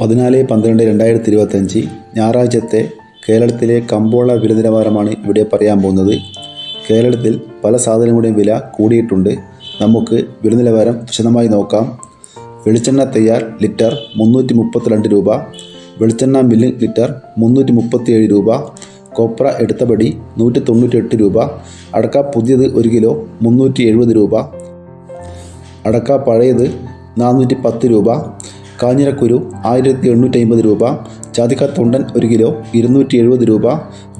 പതിനാല് പന്ത്രണ്ട് രണ്ടായിരത്തി ഇരുപത്തഞ്ച് ഞായറാഴ്ചത്തെ കേരളത്തിലെ കമ്പോള വില നിലവാരമാണ് ഇവിടെ പറയാൻ പോകുന്നത്. കേരളത്തിൽ പല സാധനങ്ങളുടെയും വില കൂടിയിട്ടുണ്ട്. നമുക്ക് വില നിലവാരം വിശദമായി നോക്കാം. വെളിച്ചെണ്ണ തയ്യാർ ലിറ്റർ മുന്നൂറ്റി മുപ്പത്തിരണ്ട് രൂപ. വെളിച്ചെണ്ണ മില്ലിംഗ് ലിറ്റർ മുന്നൂറ്റി മുപ്പത്തിയേഴ് രൂപ. കൊപ്ര എടുത്തപടി നൂറ്റി തൊണ്ണൂറ്റി രൂപ. അടക്ക പുതിയത് ഒരു കിലോ മുന്നൂറ്റി എഴുപത് രൂപ. അടക്ക പഴയത് നാനൂറ്റി പത്ത് രൂപ. കാഞ്ഞിരക്കുരു ആയിരത്തി എണ്ണൂറ്റി അമ്പത് രൂപ ജാതിക്ക തൊണ്ടൻ ഒരു കിലോ ഇരുന്നൂറ്റി എഴുപത് രൂപ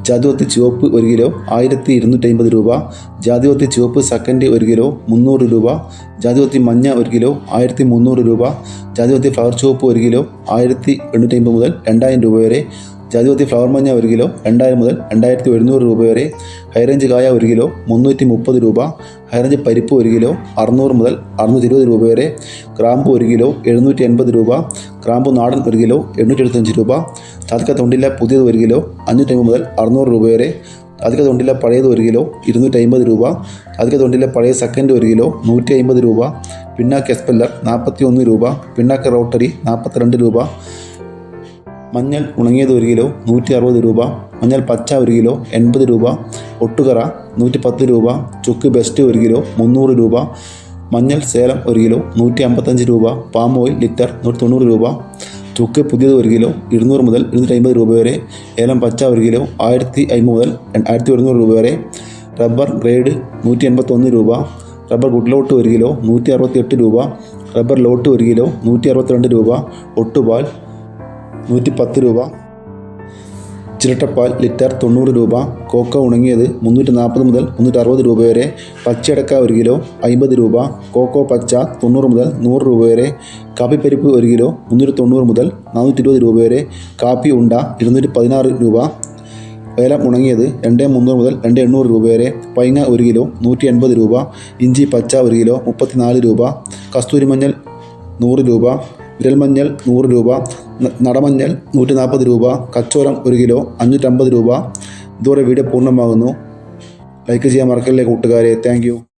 ജാതിവത്തി ചുവപ്പ് ഒരു കിലോ ആയിരത്തി ഇരുന്നൂറ്റി അമ്പത് രൂപ ജാതിവത്തി ചുവപ്പ് സെക്കൻഡ് ഒരു കിലോ മുന്നൂറ് രൂപ ജാതിവത്തി മഞ്ഞ ഒരു കിലോ ആയിരത്തി മുന്നൂറ് രൂപ ജാതിവത്തി ഫ്ലവർ ചുവപ്പ് ഒരു കിലോ ആയിരത്തി എണ്ണൂറ്റി അമ്പത് മുതൽ രണ്ടായിരം രൂപ വരെ ജാതിവത്തി ഫ്ലവർ മഞ്ഞ ഒരു കിലോ രണ്ടായിരം മുതൽ രണ്ടായിരത്തി ഒരുന്നൂറ് രൂപ വരെ. ഹൈറേഞ്ച് കായ ഒരു കിലോ മുന്നൂറ്റി മുപ്പത് രൂപ. ഹൈറേഞ്ച് പരിപ്പ് ഒരു കിലോ അറുന്നൂറ് മുതൽ അറുന്നൂറ്റി ഇരുപത് രൂപ വരെ. ക്രാമ്പ് ഒരു കിലോ എഴുന്നൂറ്റി എൺപത് രൂപ. ക്രാമ്പ് നാടൻ ഒരു കിലോ എണ്ണൂറ്റി എഴുപത്തഞ്ച് രൂപ. താത്ക തൊണ്ടില്ല പുതിയത് ഒരു കിലോ അഞ്ഞൂറ്റമ്പത് മുതൽ അറുന്നൂറ് രൂപ വരെ. അധിക തൊണ്ടില പഴയത് ഒരു കിലോ ഇരുന്നൂറ്റി അമ്പത് രൂപ. അധിക തൊണ്ടില പഴയ സെക്കൻഡ് ഒരു കിലോ നൂറ്റി അമ്പത് രൂപ. പിന്നാക്ക് എസ്പെല്ലർ നാൽപ്പത്തി ഒന്ന് രൂപ. പിന്നാക്ക് റോട്ടറി നാൽപ്പത്തിരണ്ട് രൂപ. മഞ്ഞൾ ഉണങ്ങിയത് ഒരു കിലോ നൂറ്റി അറുപത് രൂപ. മഞ്ഞൾ പച്ച ഒരു കിലോ എൺപത് രൂപ. ഒട്ടുകറ നൂറ്റി പത്ത് രൂപ. ചുക്ക് ബെസ്റ്റ് ഒരു കിലോ മുന്നൂറ് രൂപ. മഞ്ഞൾ സേലം ഒരു കിലോ നൂറ്റി അമ്പത്തഞ്ച് രൂപ. പാം ഓയിൽ ലിറ്റർ നൂറ്റി തൊണ്ണൂറ് രൂപ. ചുക്ക് പുതിയത് ഒരു കിലോ ഇരുന്നൂറ് മുതൽ ഇരുന്നൂറ്റി അമ്പത് രൂപ വരെ. ഏലം പച്ച ഒരു കിലോ ആയിരത്തി അമ്പത് മുതൽ ആയിരത്തി ഒരുന്നൂറ് രൂപ വരെ. റബ്ബർ ഗ്രേഡ് നൂറ്റി എൺപത്തൊന്ന് രൂപ. റബ്ബർ ഗുഡ്ലോട്ട് ഒരു കിലോ നൂറ്റി അറുപത്തി എട്ട് രൂപ. റബ്ബർ ലോട്ട് ഒരു കിലോ നൂറ്റി അറുപത്തിരണ്ട് രൂപ. ഒട്ടുപാൽ നൂറ്റി പത്ത് രൂപ. ചിരട്ടപ്പാൽ ലിറ്റർ തൊണ്ണൂറ് രൂപ. കോക്ക ഉണങ്ങിയത് മുന്നൂറ്റി നാൽപ്പത് മുതൽ മുന്നൂറ്റി അറുപത് രൂപ വരെ. പച്ചയടക്ക ഒരു കിലോ അമ്പത് രൂപ. കോക്കോ പച്ച തൊണ്ണൂറ് മുതൽ നൂറ് രൂപ വരെ. കാപ്പിപ്പരിപ്പ് ഒരു കിലോ മുന്നൂറ്റി തൊണ്ണൂറ് മുതൽ നാനൂറ്റി ഇരുപത് രൂപ വരെ. കാപ്പി ഉണ്ട ഇരുന്നൂറ്റി പതിനാറ് രൂപ. ഏലം ഉണങ്ങിയത് രണ്ട് മുന്നൂറ് മുതൽ രണ്ട് എണ്ണൂറ് രൂപ വരെ. പൈങ്ങ ഒരു കിലോ നൂറ്റി എൺപത് രൂപ. ഇഞ്ചി പച്ച ഒരു കിലോ മുപ്പത്തിനാല് രൂപ. കസ്തൂരി മഞ്ഞൾ നൂറ് രൂപ. വിരൽമഞ്ഞൾ നൂറ് രൂപ. നടമഞ്ഞൾ നൂറ്റി നാൽപ്പത് രൂപ കച്ചോലം ഒരു കിലോ അഞ്ഞൂറ്റമ്പത് രൂപ. ഇതോടെ വീഡിയോ പൂർണമാകുന്നു. ലൈക്ക് ചെയ്യാൻ മറക്കല്ലേ കൂട്ടുകാരെ. താങ്ക്